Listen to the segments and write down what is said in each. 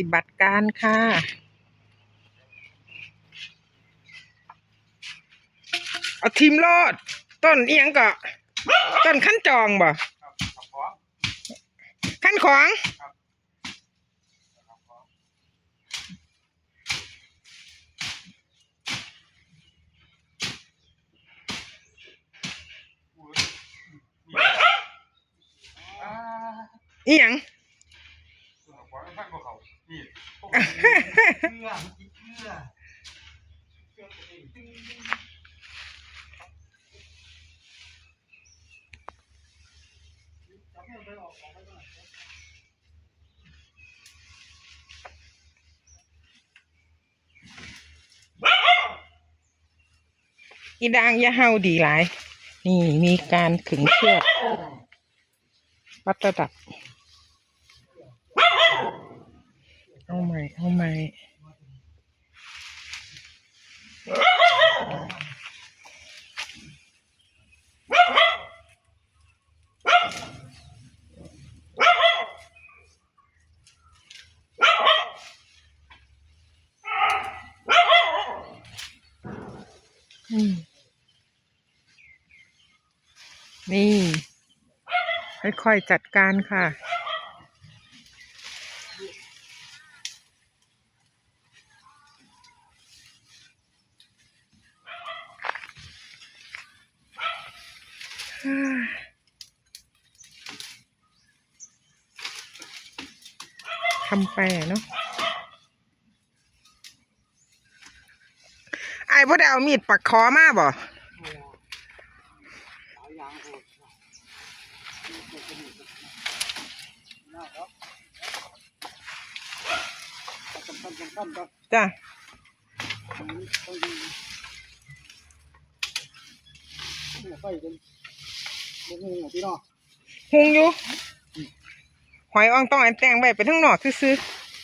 ฏิบัติการค่ะเอาทีมโลด ต้นเอียงก็ต้นขั้นจองบ่ขั้นของขับขออุ้ยนี่ อ่าอีหยังขับขอไม่พักกับเขานี่โอ้โหเกลือมันกินเกลือเกลือตัวเองตึ้งตึ้งจับมันไปออกออกไปก่อนอีดางอยาเฮาดีหลาย นี่มีการขึงเชือกวัดระดับ เอาใหม่เอาใหม่อืมนี่ ค่อยๆจัดการค่ะ ทำไปเนาะไอ้พ่อได้เอามีดปักคอมาบ่จ้ะ หุงอยู่หอยอ่องต้องอันแต่งไว้ไปทั้งนอกซื้อ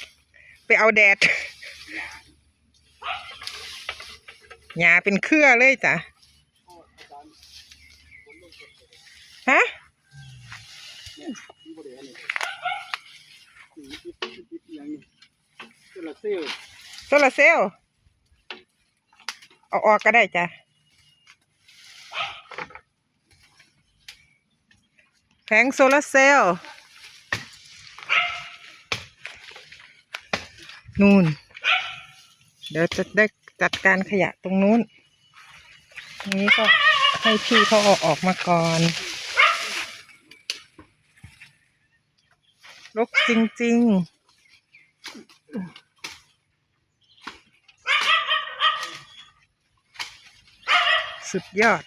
ๆไปเอาแดดหญ้าเป็นเครือเลยจ้ะฮะโซลาร์เซลล์เอาออกก็ได้จ้ะ แผงโซลาร์เซลล์นู่น เดี๋ยวจะได้จัดการขยะตรงนู้น ตรงนี้ก็ให้พี่เขาเอาออกมาก่อนรกจริงๆสุดยอด